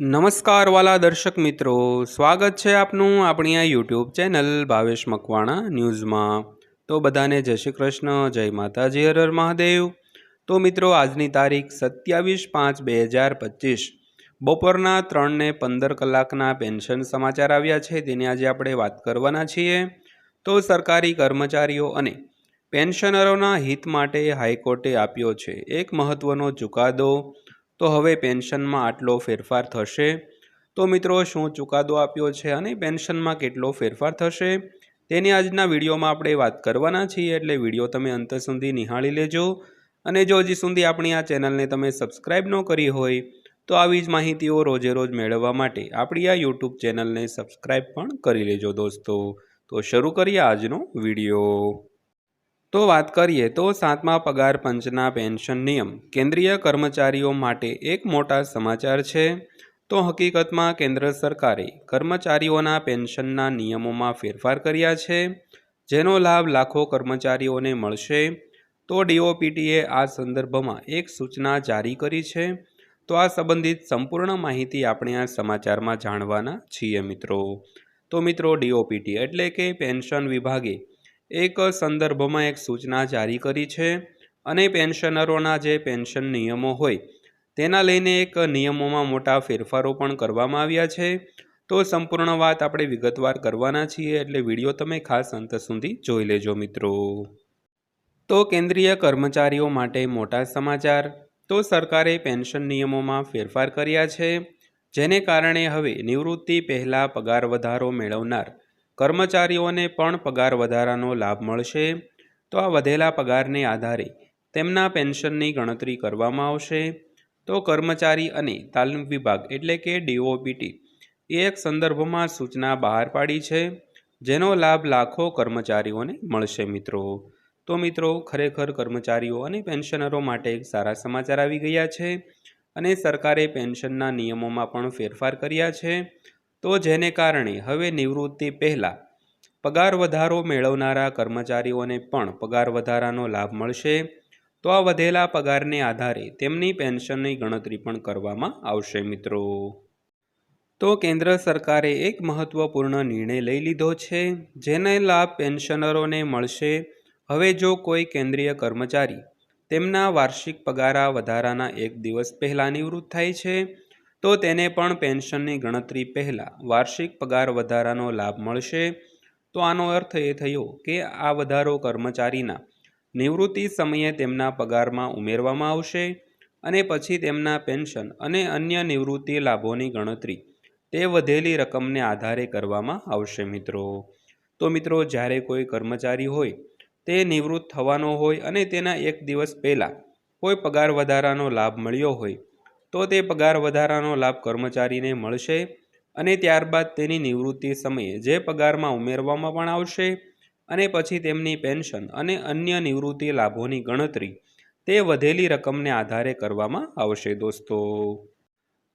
નમસ્કાર વાલા દર્શક મિત્રો, સ્વાગત છે આપનું આપણી આ યુટ્યુબ ચેનલ ભાવેશ મકવાણા ન્યૂઝમાં. તો બધાને જય શ્રી કૃષ્ણ, જય માતાજી હર મહાદેવ. તો મિત્રો, આજની તારીખ સત્યાવીસ પાંચ બે હજાર પચીસ. બપોરના ત્રણને પંદર કલાકના પેન્શન સમાચાર આવ્યા છે, તેની આજે આપણે વાત કરવાના છીએ. તો સરકારી કર્મચારીઓ અને પેન્શનરોના હિત માટે હાઈકોર્ટે આપ્યો છે, એક મહત્ત્વનો ચુકાદો. તો હવે પેન્શનમાં આટલો ફેરફાર થશે? તો મિત્રો, શું ચુકાદો આપ્યો છે અને પેન્શનમાં કેટલો ફેરફાર થશે? તેની આજના વિડીયોમાં આપણે વાત કરવાના છીએ, એટલે વીડિયો તમે અંત સુધી નિહાળી લેજો. અને જો હજી સુધી આપણી આ ચેનલને તમે સબસ્ક્રાઈબ ન કરી હોય, તો આવી જ માહિતીઓ રોજે રોજ મેળવવા માટે આપણી આ યુટ્યુબ ચેનલને સબસ્ક્રાઈબ પણ કરી લેજો દોસ્તો. તો શરૂ કરીએ આજનો વીડિયો. તો વાત કરીએ તો સાતમા પગાર પંચના પેન્શન નિયમ. કેન્દ્રીય કર્મચારીઓ માટે એક મોટા સમાચાર છે. તો હકીકતમાં કેન્દ્ર સરકારે કર્મચારીઓના પેન્શનના નિયમોમાં ફેરફાર કર્યા છે. જેનો લાભ લાખો કર્મચારીઓને મળશે. તો ડીઓપીટીએ આ સંદર્ભમાં એક સૂચના જારી કરી છે. તો આ સંબંધિત સંપૂર્ણ માહિતી આપણે આ સમાચારમાં જાણવાના છીએ મિત્રો. તો મિત્રો ડીઓપીટી એટલે કે પેન્શન વિભાગે એક સંદર્ભમાં એક સૂચના જારી કરી છે અને પેન્શનરોના જે પેન્શન નિયમો હોય, તેના લઈને એક નિયમોમાં મોટા ફેરફારો પણ કરવામાં આવ્યા છે. તો સંપૂર્ણ વાત આપણે વિગતવાર કરવાના છીએ, એટલે વીડિયો તમે ખાસ અંત સુધી જોઈ લેજો મિત્રો. તો કેન્દ્રીય કર્મચારીઓ માટે મોટા સમાચાર. તો સરકારે પેન્શન નિયમોમાં ફેરફાર કર્યા છે, જેને કારણે હવે નિવૃત્તિ પહેલાં પગાર વધારો મેળવનાર કર્મચારીઓને પણ પગાર વધારાનો લાભ મળશે. તો આ વધેલા પગારને આધારે તેમના પેન્શનની ગણતરી કરવામાં આવશે. તો કર્મચારી અને તાલીમ વિભાગ એટલે કે ડીઓપીટી એ એક સંદર્ભમાં સૂચના બહાર પાડી છે, જેનો લાભ લાખો કર્મચારીઓને મળશે મિત્રો. તો મિત્રો, ખરેખર કર્મચારીઓ અને પેન્શનરો માટે એક સારા સમાચાર આવી ગયા છે અને સરકારે પેન્શનના નિયમોમાં પણ ફેરફાર કર્યા છે. તો જેને કારણે હવે નિવૃત્તિ પહેલાં પગાર વધારો મેળવનારા કર્મચારીઓને પણ પગાર વધારાનો લાભ મળશે, તો આ વધેલા પગારને આધારે તેમની પેન્શનની ગણતરી પણ કરવામાં આવશે મિત્રો. તો કેન્દ્ર સરકારે એક મહત્ત્વપૂર્ણ નિર્ણય લઈ લીધો છે, જેને લાભ પેન્શનરોને મળશે. હવે જો કોઈ કેન્દ્રીય કર્મચારી તેમના વાર્ષિક પગારા વધારાના એક દિવસ પહેલાં નિવૃત્ત થાય છે તો તેને પણ પેન્શનની ગણતરી પહેલાં વાર્ષિક પગાર વધારાનો લાભ મળશે. તો આનો અર્થ એ થયો કે આ વધારો કર્મચારીના નિવૃત્તિ સમયે તેમના પગારમાં ઉમેરવામાં આવશે અને પછી તેમના પેન્શન અને અન્ય નિવૃત્તિ લાભોની ગણતરી તે વધેલી રકમને આધારે કરવામાં આવશે મિત્રો. તો મિત્રો, જ્યારે કોઈ કર્મચારી હોય, તે નિવૃત્ત થવાનો હોય અને તેના એક દિવસ પહેલાં કોઈ પગાર વધારાનો લાભ મળ્યો હોય તો તે પગાર વધારાનો લાભ કર્મચારીને મળશે અને ત્યારબાદ તેની નિવૃત્તિ સમયે જે પગારમાં ઉમેરવામાં પણ આવશે અને પછી તેમની પેન્શન અને અન્ય નિવૃત્તિ લાભોની ગણતરી તે વધેલી રકમને આધારે કરવામાં આવશે દોસ્તો.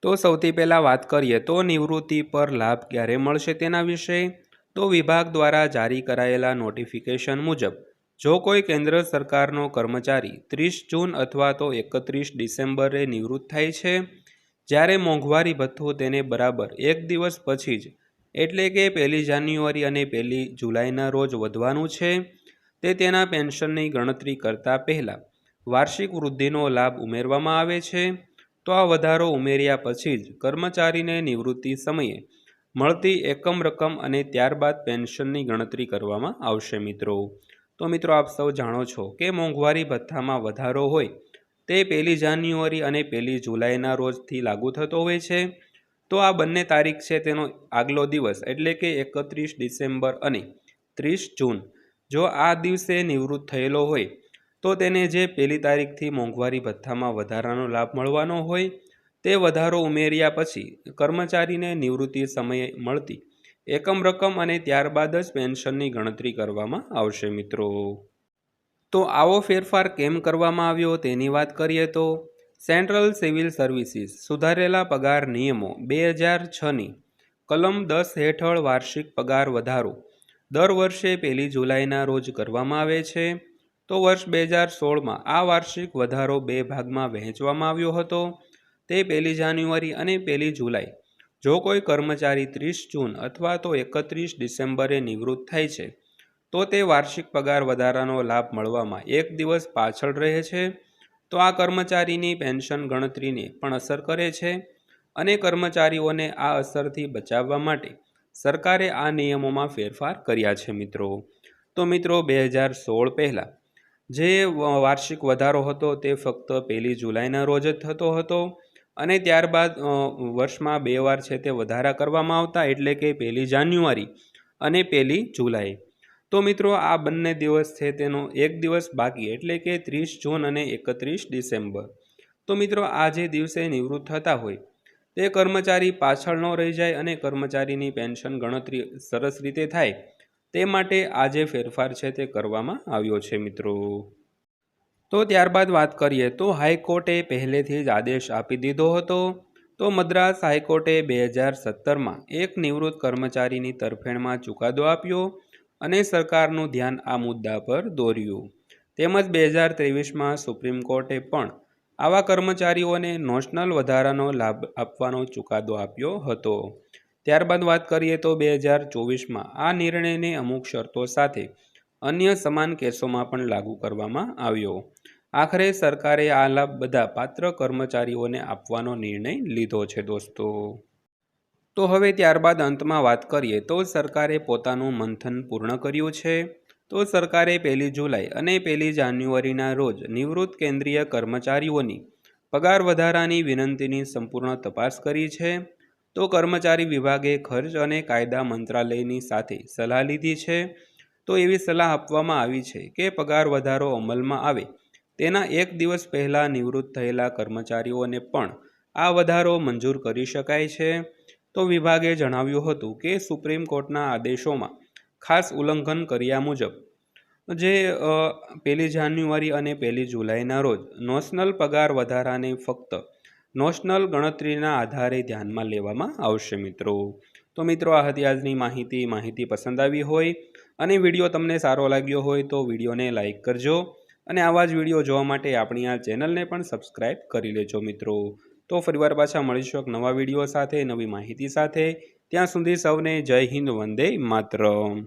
તો સૌથી પહેલાં વાત કરીએ તો નિવૃત્તિ પર લાભ ક્યારે મળશે તેના વિશે? તો વિભાગ દ્વારા જારી કરાયેલા નોટિફિકેશન મુજબ જો કોઈ કેન્દ્ર સરકારનો કર્મચારી ત્રીસ જૂન અથવા તો એકત્રીસ ડિસેમ્બરે નિવૃત્ત થાય છે, જ્યારે મોંઘવારી ભથ્થું તેને બરાબર એક દિવસ પછી જ, એટલે કે પહેલી જાન્યુઆરી અને પહેલી જુલાઈના રોજ વધવાનું છે, તે તેના પેન્શનની ગણતરી કરતાં પહેલાં વાર્ષિક વૃદ્ધિનો લાભ ઉમેરવામાં આવે છે, તો આ વધારો ઉમેર્યા પછી જ કર્મચારીને નિવૃત્તિ સમયે મળતી એકમ રકમ અને ત્યારબાદ પેન્શનની ગણતરી કરવામાં આવશે મિત્રો. તો મિત્રો આપ સૌ જાણો છો કે મોંઘવારી ભથ્થામાં વધારો હોય તે પહેલી જાન્યુઆરી અને પહેલી જુલાઈના રોજથી લાગુ થતો હોય છે. તો આ બંને તારીખ છે તેનો આગલો દિવસ એટલે કે એકત્રીસ ડિસેમ્બર અને ત્રીસ જૂન. જો આ દિવસે નિવૃત્ત થયેલો હોય તો તેને જે પહેલી તારીખથી મોંઘવારી ભથ્થામાં વધારાનો લાભ મળવાનો હોય તે વધારો ઉમેર્યા પછી કર્મચારીને નિવૃત્તિ સમયે મળતી એકમ રકમ અને ત્યારબાદ જ પેન્શનની ગણતરી કરવામાં આવશે, મિત્રો. તો આવો ફેરફાર કેમ કરવામાં આવ્યો તેની વાત કરીએ તો, સેન્ટ્રલ સિવિલ સર્વિસીસ સુધારેલા પગાર નિયમો બે હજાર છની કલમ દસ હેઠળ વાર્ષિક પગાર વધારો દર વર્ષે પહેલી જુલાઈના રોજ કરવામાં આવે છે. તો વર્ષ બે હજાર સોળમાં આ વાર્ષિક વધારો બે ભાગમાં વહેંચવામાં આવ્યો હતો. તે પહેલી જાન્યુઆરી અને પહેલી જુલાઈ જો કોઈ કર્મચારી ત્રીસ જૂન અથવા તો એકત્રીસ ડિસેમ્બરે નિવૃત્ત થાય છે, તો તે વાર્ષિક પગાર વધારાનો લાભ મળવામાં એક દિવસ પાછળ રહે છે. તો આ કર્મચારીની પેન્શન ગણતરીને પણ અસર કરે છે અને કર્મચારીઓને આ અસરથી બચાવવા માટે સરકારે આ નિયમોમાં ફેરફાર કર્યા છે મિત્રો. તો મિત્રો, બે હજાર સોળ પહેલાં જે વાર્ષિક વધારો હતો તે ફક્ત પહેલી જુલાઈના રોજ જ થતો હતો. અને ત્યારબાદ વર્ષમાં બે વાર છે તે વધારા કરવામાં આવતા, એટલે કે પહેલી જાન્યુઆરી અને પહેલી જુલાઈ. તો મિત્રો, આ બંને દિવસ છે તેનો એક દિવસ બાકી, એટલે કે ત્રીસ જૂન અને એકત્રીસ ડિસેમ્બર. તો મિત્રો, આ જે દિવસે નિવૃત્ત થતા હોય, તે કર્મચારી પાછળ ન રહી જાય અને કર્મચારીની પેન્શન ગણતરી સરસ રીતે થાય, તે માટે આ જે ફેરફાર છે તે કરવામાં આવ્યો છે મિત્રો. તો ત્યારબાદ વાત કરીએ તો હાઈકોર્ટે પહેલેથી જ આદેશ આપી દીધો હતો. તો મદ્રાસ હાઈકોર્ટે બે હજાર સત્તરમાં એક નિવૃત્ત કર્મચારીની તરફેણમાં ચુકાદો આપ્યો અને સરકારનું ધ્યાન આ મુદ્દા પર દોર્યું. તેમજ બે હજાર ત્રેવીસમાં સુપ્રીમ કોર્ટે પણ આવા કર્મચારીઓને નોશનલ વધારાનો લાભ આપવાનો ચુકાદો આપ્યો હતો. ત્યારબાદ વાત કરીએ તો બે હજાર ચોવીસમાં આ નિર્ણયને અમુક શરતો સાથે અન્ય સમાન કેસોમાં પણ લાગુ કરવામાં આવ્યો. આખરે સરકારે આ લાભ બધા પાત્ર કર્મચારીઓને આપવાનો નિર્ણય લીધો છે દોસ્તો. તો હવે ત્યારબાદ અંતમાં વાત કરીએ તો સરકારે પોતાનું મંથન પૂર્ણ કર્યું છે. તો સરકારે પહેલી જુલાઈ અને પહેલી જાન્યુઆરીના રોજ નિવૃત્ત કેન્દ્રીય કર્મચારીઓની પગાર વધારાની વિનંતીની સંપૂર્ણ તપાસ કરી છે. તો કર્મચારી વિભાગે ખર્ચ અને કાયદા મંત્રાલયની સાથે સલાહ લીધી છે. તો એવી સલાહ આપવામાં આવી છે કે પગાર વધારો અમલમાં આવે. તેના એક દિવસ પહેલાં નિવૃત્ત થયેલા કર્મચારીઓને પણ આ વધારો મંજૂર કરી શકાય છે. તો વિભાગે જણાવ્યું હતું કે સુપ્રીમ કોર્ટના આદેશોમાં ખાસ ઉલ્લંઘન કર્યા મુજબ, જે પહેલી જાન્યુઆરી અને પહેલી જુલાઈના રોજ નોશનલ પગાર વધારાને ફક્ત નોશનલ ગણતરીના આધારે ધ્યાનમાં લેવામાં આવશે મિત્રો. તો મિત્રો, આ હતી આજની માહિતી. માહિતી પસંદ આવી હોય અને વીડિયો તમને સારો લાગ્યો હોય તો વિડીયોને લાઇક કરજો અને આવા જ વીડિયો જોવા માટે આપણી આ ચેનલને પણ સબસ્ક્રાઈબ કરી લેજો મિત્રો. તો ફરીવાર પાછા મળીશું એક નવા વીડિયો સાથે, નવી માહિતી સાથે. ત્યાં સુધી સૌને જય હિન્દ, વંદે માતરમ.